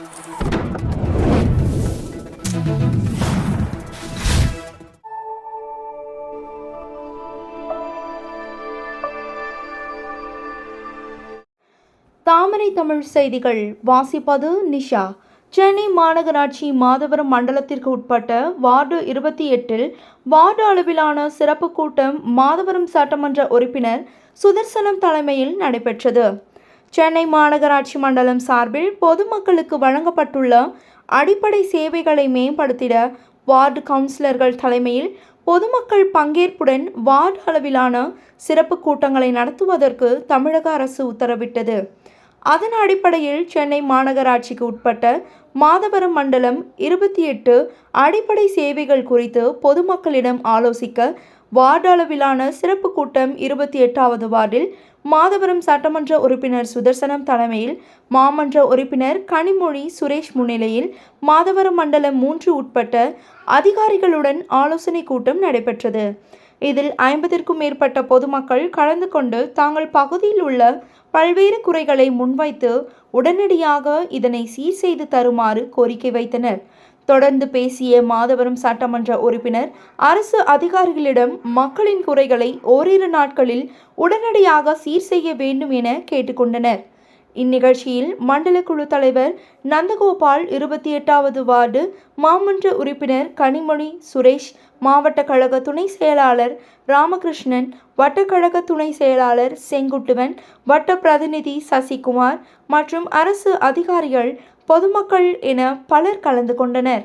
தாமரை தமிழ் செய்திகள் வாசிப்பது நிஷா. சென்னை மாநகராட்சி மாதவரம் மண்டலத்திற்கு உட்பட்ட வார்டு இருபத்தி எட்டில் வார்டு அளவிலான சிறப்பு கூட்டம் மாதவரம் சட்டமன்ற உறுப்பினர் சுதர்சனம் தலைமையில் நடைபெற்றது. சென்னை மாநகராட்சி மண்டலம் சார்பில் பொதுமக்களுக்கு வழங்கப்பட்டுள்ள அடிப்படை சேவைகளை மேம்படுத்திட வார்டு கவுன்சிலர்கள் தலைமையில் பொதுமக்கள் பங்கேற்புடன் வார்டு அளவிலான சிறப்பு கூட்டங்களை நடத்துவதற்கு தமிழக அரசு உத்தரவிட்டது. அதன் அடிப்படையில் சென்னை மாநகராட்சிக்கு உட்பட்ட மாதவரம் மண்டலம் இருபத்தி எட்டு அடிப்படை சேவைகள் குறித்து பொதுமக்களிடம் ஆலோசிக்க வார்டு அளவிலான சிறப்பு கூட்டம் இருபத்தி எட்டாவது வார்டில் மாதவரம் சட்டமன்ற உறுப்பினர் சுதர்சனம் தலைமையில் மாமன்ற உறுப்பினர் கனிமொழி சுரேஷ் முன்னிலையில் மாதவரம் மண்டலம் மூன்று உட்பட்ட அதிகாரிகளுடன் ஆலோசனை கூட்டம் நடைபெற்றது. இதில் ஐம்பதிற்கும் மேற்பட்ட பொதுமக்கள் கலந்து கொண்டு தாங்கள் பகுதியில் உள்ள பல்வேறு குறைகளை முன்வைத்து உடனடியாக இதனை சீர் செய்து தருமாறு கோரிக்கை வைத்தனர். தொடர்ந்து பேசிய மாதவரம் சட்டமன்ற உறுப்பினர் அரசு அதிகாரிகளிடம் மக்களின் குறைகளை ஓரிரு நாட்களில் உடனடியாக சீர் செய்ய வேண்டும் என கேட்டுக்கொண்டனர். இந்நிகழ்ச்சியில் மண்டல குழு தலைவர் நந்தகோபால் இருபத்தி எட்டாவது வார்டு மாமன்ற உறுப்பினர் கனிமொழி சுரேஷ் மாவட்ட கழக துணை செயலாளர் ராமகிருஷ்ணன் வட்டக்கழக துணை செயலாளர் செங்குட்டுவன் வட்ட பிரதிநிதி சசிகுமார் மற்றும் அரசு அதிகாரிகள் பொதுமக்கள் என பலர் கலந்து கொண்டனர்.